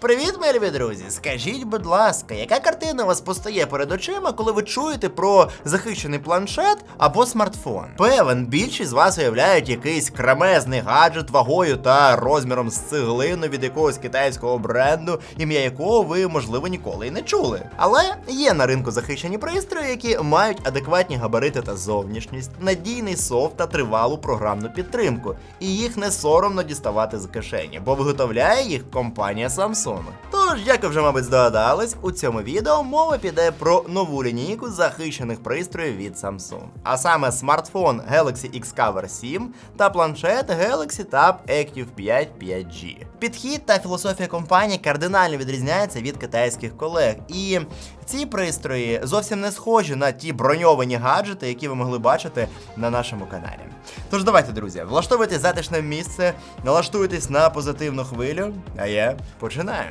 Привіт, мої друзі! Скажіть, будь ласка, яка картина у вас постає перед очима, коли ви чуєте про захищений планшет або смартфон? Певен, більшість з вас уявляють якийсь кремезний гаджет вагою та розміром з цеглину від якогось китайського бренду, ім'я якого ви, можливо, ніколи й не чули. Але є на ринку захищені пристрої, які мають адекватні габарити та зовнішність, надійний софт та тривалу програмну підтримку, і їх не соромно діставати з кишені, бо виготовляє їх компанія Samsung. Тож, як ви вже, мабуть, здогадались, у цьому відео мова піде про нову лінійку захищених пристроїв від Samsung. А саме смартфон Galaxy X-Cover 7 та планшет Galaxy Tab Active 5 5G. Підхід та філософія компанії кардинально відрізняється від китайських колег. І ці пристрої зовсім не схожі на ті броньовані гаджети, які ви могли бачити на нашому каналі. Тож давайте, друзі, влаштовуйте затишне місце, налаштуйтесь на позитивну хвилю, а я починаю.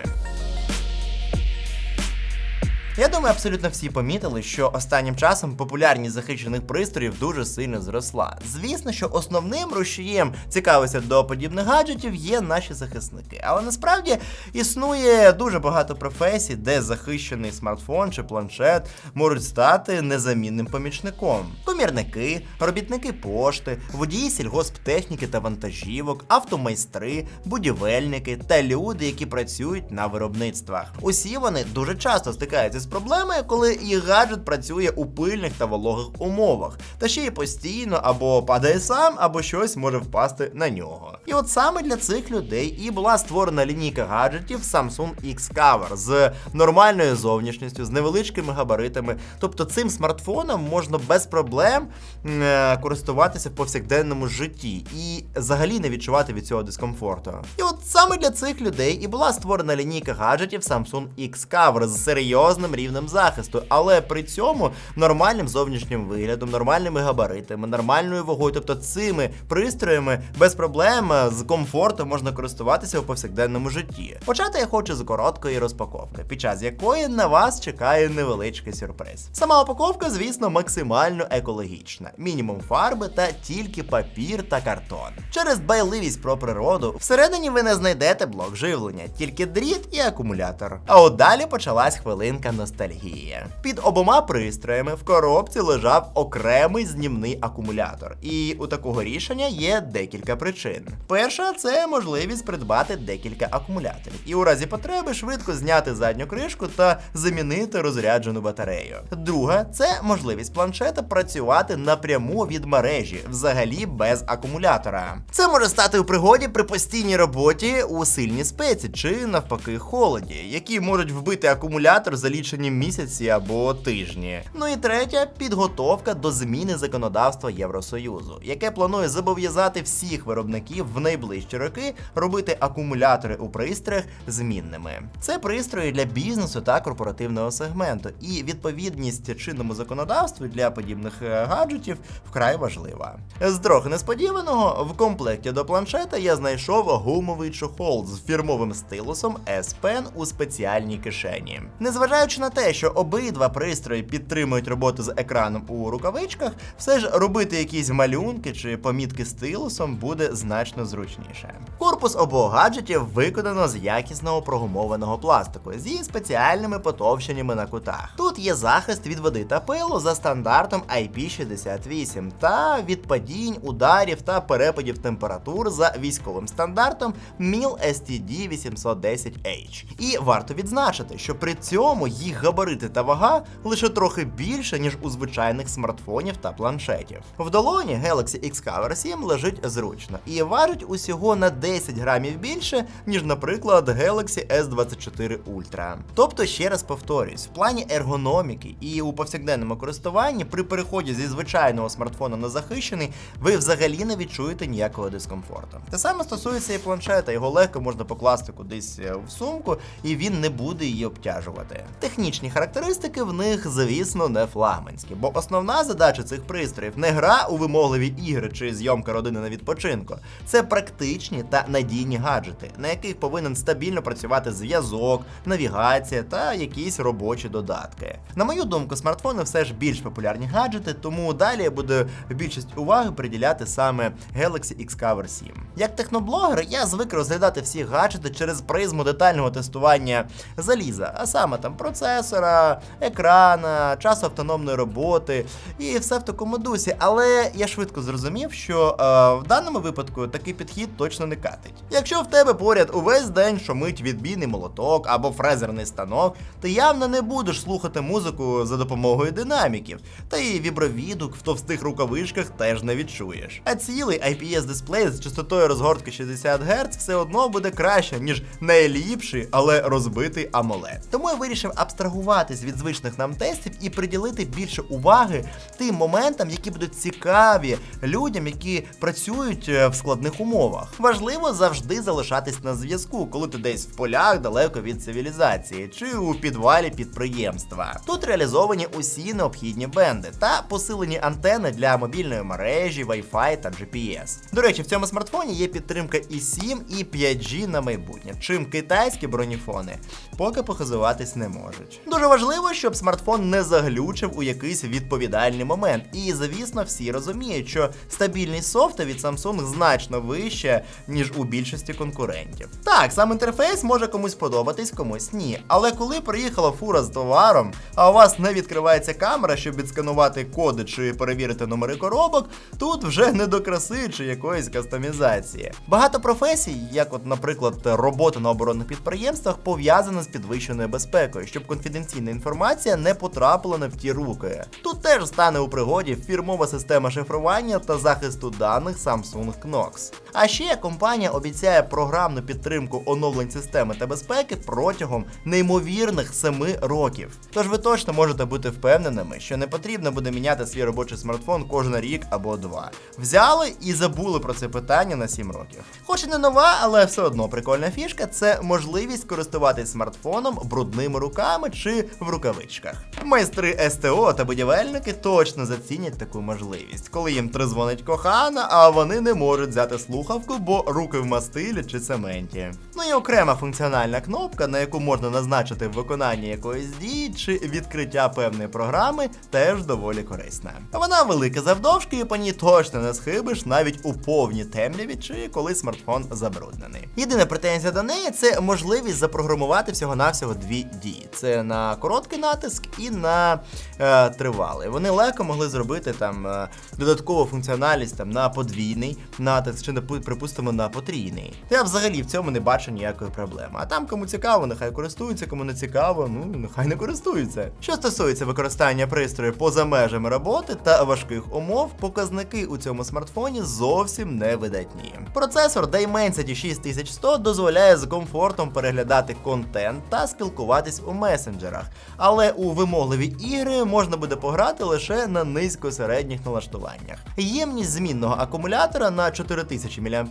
Я думаю, абсолютно всі помітили, що останнім часом популярність захищених пристроїв дуже сильно зросла. Звісно, що основним рушієм цікавості до подібних гаджетів є наші захисники. Але насправді існує дуже багато професій, де захищений смартфон чи планшет можуть стати незамінним помічником. Комірники, робітники пошти, водії сільгосптехніки та вантажівок, автомайстри, будівельники та люди, які працюють на виробництвах. Усі вони дуже часто стикаються з проблемою, коли їх гаджет працює у пильних та вологих умовах, та ще й постійно або падає сам, або щось може впасти на нього. І от саме для цих людей і була створена лінійка гаджетів Samsung X-Cover з нормальною зовнішністю, з невеличкими габаритами. Тобто цим смартфоном можна без проблем е, користуватися в повсякденному житті і взагалі не відчувати від цього дискомфорту. І от саме для цих людей і була створена лінійка гаджетів Samsung X-Cover з серйозним рівнем захисту, але при цьому нормальним зовнішнім виглядом, нормальними габаритами, нормальною вагою. Тобто цими пристроями без проблем е, з комфортом можна користуватися у повсякденному житті. Почати я хочу з короткої розпаковки, під час якої на вас чекає невеличкий сюрприз. Сама упаковка, звісно, максимально екологічна. Мінімум фарби та тільки папір та картон. Через дбайливість про природу всередині ви не знайдете блок живлення, тільки дріт і акумулятор. А от далі почалась хвилинка ностальгії. Під обома пристроями в коробці лежав окремий знімний акумулятор. І у такого рішення є декілька причин. Перша це можливість придбати декілька акумуляторів, і у разі потреби швидко зняти задню кришку та замінити розряджену батарею. Друга це можливість планшета працювати напряму від мережі, взагалі без акумулятора. Це може стати у пригоді при постійній роботі у сильній спеці чи навпаки холоді, які можуть вбити акумулятор за лічені місяці або тижні. Ну і третя підготовка до зміни законодавства Євросоюзу, яке планує зобов'язати всіх виробників в найближчі роки робити акумулятори у пристроях змінними. Це пристрої для бізнесу та корпоративного сегменту, і відповідність чинному законодавству для подібних е, гаджетів вкрай важлива. З трохи несподіваного в комплекті до планшета я знайшов гумовий чохол з фірмовим стилусом S Pen у спеціальній кишені. Незважаючи на те, що обидва пристрої підтримують роботу з екраном у рукавичках, все ж робити якісь малюнки чи помітки стилусом буде значно зручніше. Корпус обох гаджетів виконано з якісного прогумованого пластику зі спеціальними потовщеннями на кутах. Тут є захист від води та пилу за стандартом IP68 та від падінь, ударів та перепадів температур за військовим стандартом MIL STD 810H. І варто відзначити, що при цьому їх габарити та вага лише трохи більше, ніж у звичайних смартфонів та планшетів. В долоні Galaxy X-Cover 7 лежить зручно і важить усього на 10 грамів більше, ніж, наприклад, Galaxy S24 Ultra. Тобто, ще раз повторюсь, в плані ергономіки і у повсякденному користуванні при переході зі звичайного смартфона на захищений, ви взагалі не відчуєте ніякого дискомфорту. Те саме стосується і планшета, його легко можна покласти кудись е, в сумку, і він не буде її обтяжувати. Технічні характеристики в них, звісно, не флагманські, бо основна задача цих пристроїв не гра у вимогливі ігри чи зйомка родини на відпочинку. Це практичні та надійні гаджети, на яких повинен стабільно працювати зв'язок, навігація та якісь робочі додатки. На мою думку, смартфони все ж більш популярні гаджети, тому далі я буду більшість уваги приділяти саме Galaxy X-Cover 7. Як техноблогер, я звик розглядати всі гаджети через призму детального тестування заліза, а саме там процесора, екрана, часу автономної роботи і все в такому дусі. Але я швидко зрозумів, що е, в даному випадку такий підхід точно не катить. Якщо в тебе поряд увесь день шумить відбійний молоток або фрезерний станок, ти явно не будеш слухати музику за допомогою динаміків, та і вібровідок в товстих рукавичках теж не відчуєш. А цілий IPS дисплей з частотою розгортки 60 Гц все одно буде краще, ніж найліпший, але розбитий AMOLED. Тому я вирішив абстрагуватись від звичних нам тестів і приділити більше уваги тим моментам, які будуть цікаві людям, які працюють е, в складних умовах. Важливо завжди залишатись на зв'язку, коли ти десь в полях далеко від цивілізації чи у підвалі підприємства. Тут реалізовані усі необхідні бенди та посилені антени для мобільної мережі, Wi-Fi та GPS. До речі, в цьому смартфоні є підтримка і 7, і 5G на майбутнє, чим китайські бронефони поки похизуватись не можуть. Дуже важливо, щоб смартфон не заглючив у якийсь відповідальний момент. І звісно, всі розуміють, що стабільність софту від Samsung значно вища, ніж у більшості конкурентів. Так, сам інтерфейс може комусь подобатись, комусь ні. Але коли приїхала фура з товаром, а у вас не відкривається камера, щоб відсканувати коди чи перевірити номери коробок, тут вже не до краси чи якоїсь кастомізації. Багато професій, як, от, наприклад, робота на оборонних підприємствах, пов'язана з підвищеною безпекою, щоб конфіденційна інформація не потрапила не в ті руки. Тут теж стане у пригоді фірмова система шифрування та захисту даних Samsung Knox. А ще компанія обіцяє програмну підтримку оновлень системи та безпеки протягом неймовірних 7 років. Тож ви точно можете бути впевненими, що не потрібно буде міняти свій робочий смартфон кожен рік або два. Взяли і забули про це питання на 7 років. Хоч і не нова, але все одно прикольна фішка це можливість користуватись смартфоном брудними руками чи в рукавичках. Майстри СТО та будівельники точно зацінять таку можливість, коли їм тризвонить кохана, а вони не можуть взяти слухавку, бо руки в мастилі чи цементі. Ну і окрема функціональна кнопка, на яку можна назначити виконання якоїсь дії чи відкриття певної програми, теж доволі корисна. Вона велика завдовжки, і по ній точно не схибиш навіть у повній темряві чи коли смартфон забруднений. Єдина претензія до неї це можливість запрограмувати всього-навсього дві дії: це на короткий натиск і на е, тривалий. Вони легко могли зробити там е, додаткову функціональність там на подвійний натиск, чи припустимо на потрійний. Я взагалі в цьому не бачу ніякої проблеми. А там кому цікаво, нехай користуються, кому не цікаво, ну нехай не користуються. Що стосується використання пристрою поза межами роботи та важких умов, показники у цьому смартфоні зовсім не видатні. Процесор Dimensity 6100 дозволяє з комфортом переглядати контент та спілкуватись у месенджерах, але у вимогливі ігри можна буде пограти лише на низько-середніх налаштуваннях. Ємність змінного акумулятора на 4000 мАч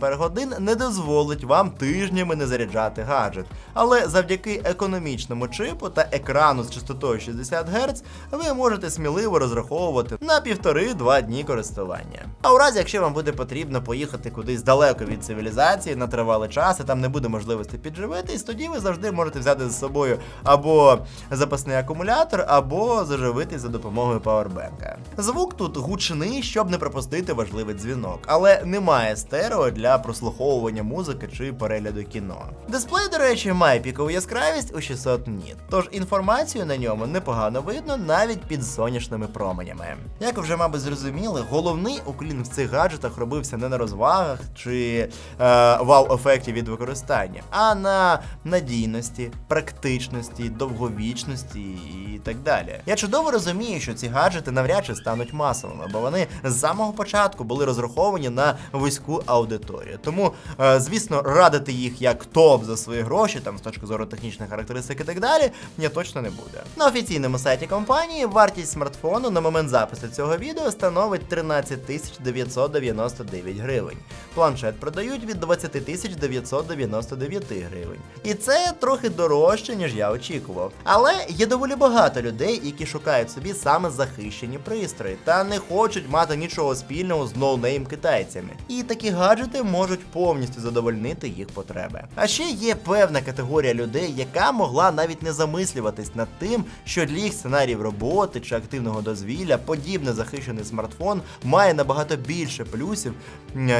не дозволить вам тижнями не заряджати гаджет, але завдяки економічному чипу та екрану з частотою 60 Гц ви можете сміливо розраховувати на півтори-два дні користування. А у разі, якщо вам буде потрібно поїхати кудись далеко від цивілізації на тривалий час, і там не буде можливості підживитись, тоді ви завжди можете взяти з собою або запасний акумулятор, або заживитись за допомогою павербенка. Звук тут гучний, щоб не пропустити важливий дзвінок, але немає стерео для прослуховування музики чи перегляду кіно. Дисплей, до речі, має пікову яскравість у 600 ніт, тож інформацію на ньому непогано видно навіть під сонячними променями. Як вже, мабуть, зрозуміли, головний уклін в цих гаджетах робився не на розвагах чи е, вау-ефекті від використання, а на надійності, практичності, довговічності і так далі. Я чудово розумію, що ці гаджети навряд чи стануть масовими, бо вони з самого початку були розраховані на вузьку аудиторію. Тому, е, звісно, радити їх як топ за свої гроші, там з точки зору технічних характеристик і так далі, я точно не буде. На офіційному сайті компанії вартість смартфону на момент запису цього відео становить 13 тисяч 999 гривень. Планшет продають від 20 тисяч 999 гривень. І це трохи дорожче, ніж я очікував. Але є доволі багато людей, які шукають собі саме захищені пристрої та не хочуть мати нічого спільного з ноунейм китайцями. І такі гаджети можуть повністю задовольнити їх потреби. А ще є певна категорія людей, яка могла навіть не замислюватись над тим, що для їх сценаріїв роботи чи активного дозвілля подібний захищений смартфон має набагато більше плюсів,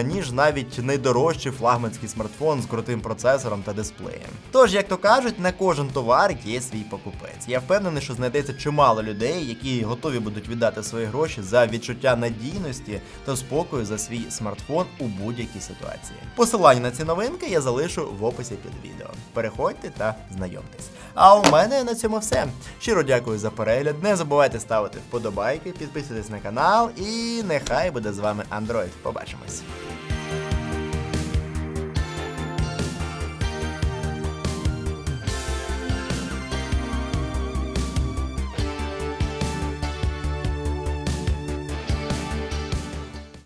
ніж навіть найдорожчий флагманський смартфон з крутим процесором та дисплеєм. Тож, як то кажуть, на кожен товар є свій покупець. Я впевнений, що знайдеться чимало людей, які готові будуть віддати свої гроші за відчуття надійності та спокою за свій смартфон у будь-якій ситуації. Посилання на ці новинки я залишу в описі під відео. Переходьте та знайомтесь. А у мене на цьому все. Щиро дякую за перегляд. Не забувайте ставити вподобайки, підписуйтесь на канал і нехай буде з вами Android. Побачимось.